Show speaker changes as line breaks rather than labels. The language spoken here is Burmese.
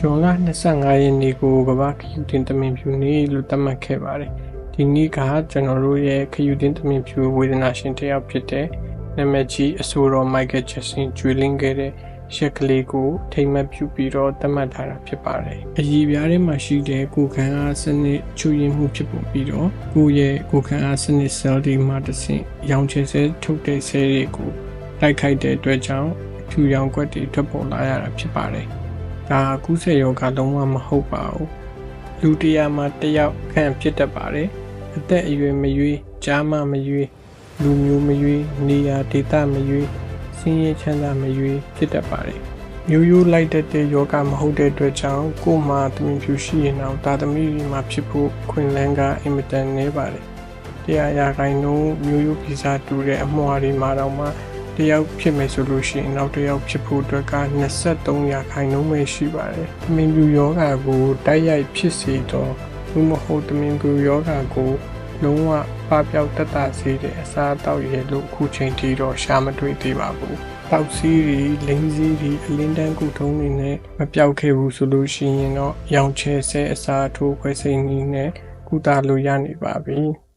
ဇွန်လ25ရက်နေ့ကိုကမ္ဘာခယူတင်သမင်ဖြူနေ့လို့သတ်မှတ်ခဲ့ပါတယ်ဒီနေ့ကကျွန်တော်တို့ရဲ့ခယူတင်သမင်ဖြူဝေဒနာရှင်တစ်ယောက်ဖြစ်တဲ့နာမည်ကြီးအဆိုတော်မိုက်ကယ်ဂျက်ဆင်ကျွေးလင်းခဲ့တဲ့ရက်ကလေးကိုထိမ့်မှတ်ပြုပြီးတော့သတ်မှတ်ထားတာဖြစ်ပါတယ်အည်ပြားထဲမှာရှိတဲ့ကိုယ်ခံအားစနစ်ချူရင်မှုဖြစ်ပေါ်ပြီးတော့ကိုယ့်ရဲ့ကိုယ်ခံအားစနစ် cell တွေမှာတစ်ဆင့်ရောင်ချယ်ဆဲထုတ်တဲ့ cell တွေကိုတိုက်ခိုက်တဲ့အတွက်ကြောင့်ဖြူရောင်ကွက်တွေထွက်ပေါ်လာရတာဖြစ်ပါတယ် ဒါကူးစက်ရောဂါလုံးဝမဟုတ်ပါဘူးလူတရာမှာတစ်ယောက်ခန့်ဖြစ်တတ်ပါတယ်အသက်အရွယ်မရွေးကြားမမရွေးလူမျိုးမရွေးနေရာဒေသမရွေးစင်းရဲချမ်းသာမရွေးဖြစ်တတ်ပါတယ်မျိုးရိုးလိုက်တတ်တဲ့ယောဂမဟုတ်တဲ့အတွက်ကြောင့်ကိုယ်မှာတမင်ဖြူရှိရင်တော့ဒါသမီးတွေမှာဖြစ်ဖို့ခွင့်လန်းကအင်မတန်နည်းပါတယ်တရားရာခိုင်နှုန်းမျိုးရိုးဗီဇတူတဲ့အမွှာတွေမှာတော့မှ တယောက်ဖြစ်မယ်ဆိုလို့ရှိရင်နောက်တစ်ယောက်ဖြစ်ဖို့အတွက်က23ရာခိုင်နှုန်းပဲရှိပါတယ်။တမင်ပြူယောဂါကိုတိုက်ရိုက်ဖြစ်စေတော့ဘူးမဟုတ်တမင်ပြူယောဂါကိုလုံးဝပပျောက်တတ်တာစေတဲ့အစားအသောက်ရဲ့လို့အခုချိန်ထိတော့ရှာမတွေ့သေးပါဘူး။တောက်စီးတွေလိမ့်စီးတွေအလင်းတန်းကုထုံးတွေနဲ့မပြောက်ခဲ့ဘူးဆိုလို့ရှိရင်တော့ရောင်ချဲဆဲအစားထိုးခွဲစိတ်နည်းနဲ့ကုသလို့ရနေပါပြီ။